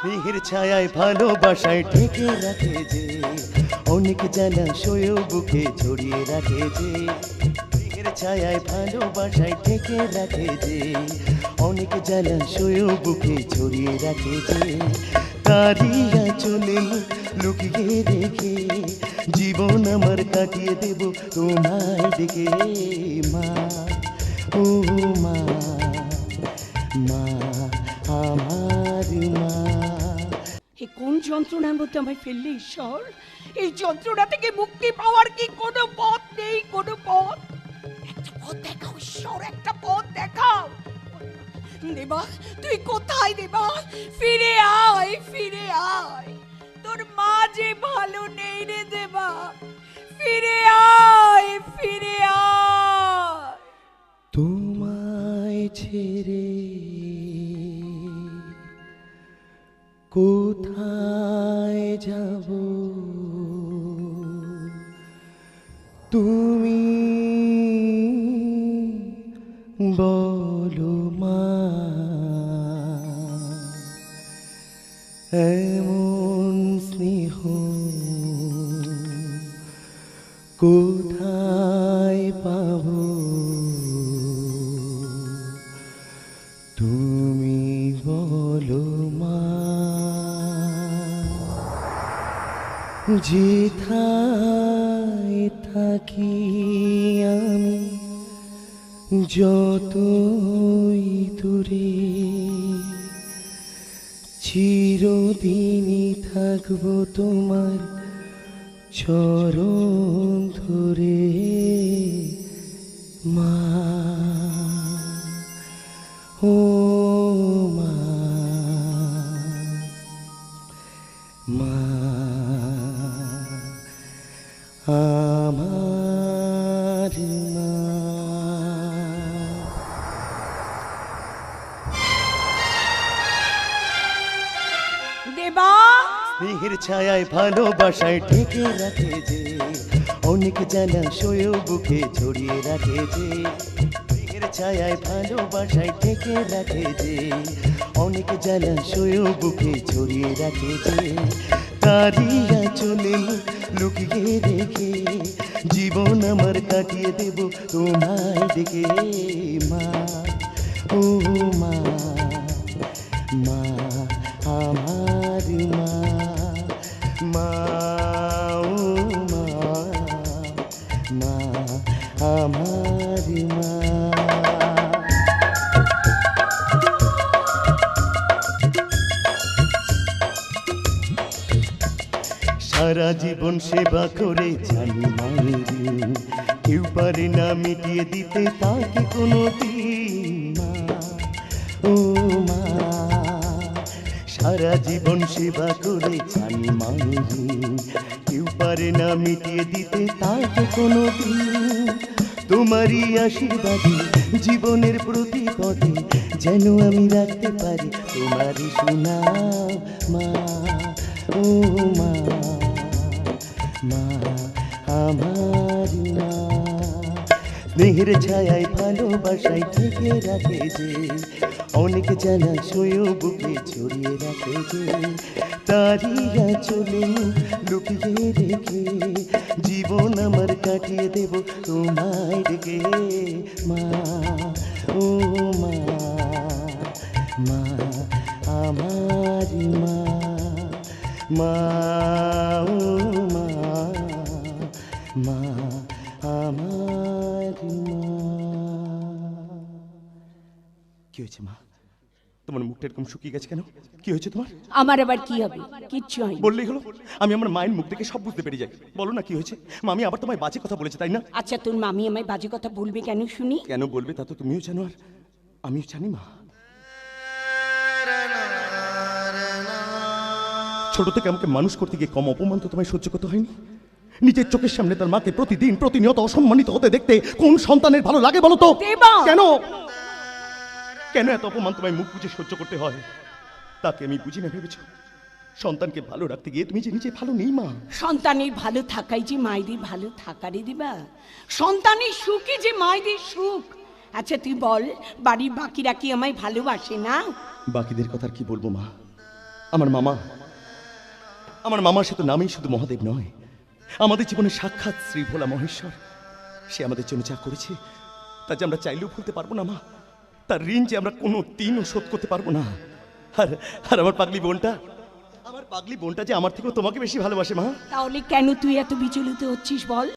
স্নেহের ছায়ায় ভালোবাসায় ঢেকে রাখে যে, অনেক জ্বালা শোয় বুকে ছড়িয়ে রাখে যে, স্নেহের ছায়ায় ভালোবাসায় ঢেকে রাখে যে, অনেক জ্বালা শোয় বুকে ছড়িয়ে রাখে যে তারিয়া চলে লুকিয়ে রেখে, জীবন আমার কাটিয়ে দেব তোমায় ডেকে মা, ও মা মা, আমার মা। কোন যন্ত্রণার মধ্যে আমায় ফেললে, ঈশ্বর? এই যন্ত্রণা থেকে মুক্তি পাওয়ার কি কোনো পথ নেই, কোনো পথ? পথ দেখাও, ঈশ্বর, একটা পথ দেখাও। দেবা তুই কোথায় দেবা ফিরে আয় ফিরে আয়। তোর মা যে ভালো নেই রে দেবা কোথায় যাব? তুমি বলো মা এমন স্নেহ কোথায় পাবো? যেথায় থাকি আমি যতই দূরে চিরদিনই থাকব তোমার চরণ ধরে মা। ও মা। মা। স্নেহের ছায়ায় ভালোবাসায় ঢেকে রাখে যে, অনেক জ্বালা শোয় বুকে ছড়িয়ে রাখে যে স্নেহের ছায়ায় ভালোবাসায় ঢেকে রাখে যে, অনেক জ্বালা শোয় বুকে ছড়িয়ে রাখে যে তারিয়া চলে লুকিয়ে রেখে, জীবন আমার কাটিয়ে দেব তোমায় ডেকে মা, ও মা মা। মা আমার সারা জীবন সেবা করে জানি মায়ের। কেউ পারে না মিটিয়ে দিতে তাকে কোনো দিন ও মা, সারা জীবন সেবা করে জানি মায়ের পারে না মিটিয়ে দিতে তাকে কোনো দিন। তোমারই আশীর্বাদে জীবনের প্রতি পদে যেন আমি রাখতে পারি তোমারই শোনা মা, ও মা মা, আমার মা। স্নেহের ছায়ায় ভালোবাসায় থেকে রাখে যে অনেক জানা শোয় বুকে ছড়িয়ে রাখে যে। তারিয়া চলে লুকিয়ে রেখে জীবন আমার কাটিয়ে দেব তোমায় রেখে মা, ও মা মা আমার মা মা, ও মা মা আমার মা। কি হয়েছে মা? তোমার মুখটা এরকম শুকিয়ে গেছে কেন? কি হয়েছে তোমার? আমার আবার কি হবে? কিচ্ছু হয়নি। বললেই হলো আমি আমার মায়ের মুখ দেখে সব বুঝতে পেরে যাই। বলো না কি হয়েছে? মামি আবার তোমায় বাজে কথা বলেছে তাই না? আচ্ছা তোর মামি আমায় বাজে কথা বলবে কেন শুনি? কেন বলবে তা তো তুমিও জানো আর আমিও জানি মা। ছোট থেকে আমাকে মানুষ করতে গিয়ে কম অপমান তো তোমায় সহ্য করতে হয়নি? নিজের চোখের সামনে তার মাকে প্রতিদিন প্রতিনিয়ত অসম্মানিত হতে দেখতে কোন সন্তানের ভালো লাগে বলো তো? কেন? কেন এত অপমান তোমায় মুখ বুঝে সহ্য করতে হয়? তাকে আমি বুঝি না ভেবেছ? সন্তানকে ভালো রাখতে গিয়ে তুমি যে নিজে ভালো নেই মা। সন্তানের ভালো থাকাই যে মায়েদের ভালো থাকারে দিবা। সন্তানের সুখই যে মায়েদের সুখ। আচ্ছা তুই বল বাড়ির বাকিরা কি আমায় ভালোবাসে না? বাকিদের কথা আর কি বলব মা? আমার মামা আমার মামার সে তো নামেই শুধু মহাদেব নয়। আমাদের জীবনে সাক্ষাৎ শ্রী ভোলা মহেশ্বর। সে আমাদের জন্য যা করেছে তা যে আমরা চাইলেও ভুলতে পারব না মা। তার ঋণ যে আমরা কোনো দিনও শোধ করতে পারব না। আর আর আমার পাগলি বোনটা? আমার পাগলি বোনটা যে আমার থেকেও তোমাকে বেশি ভালোবাসে, মা। তাহলে কেন তুই এত বিচলিত হচ্ছিস বল?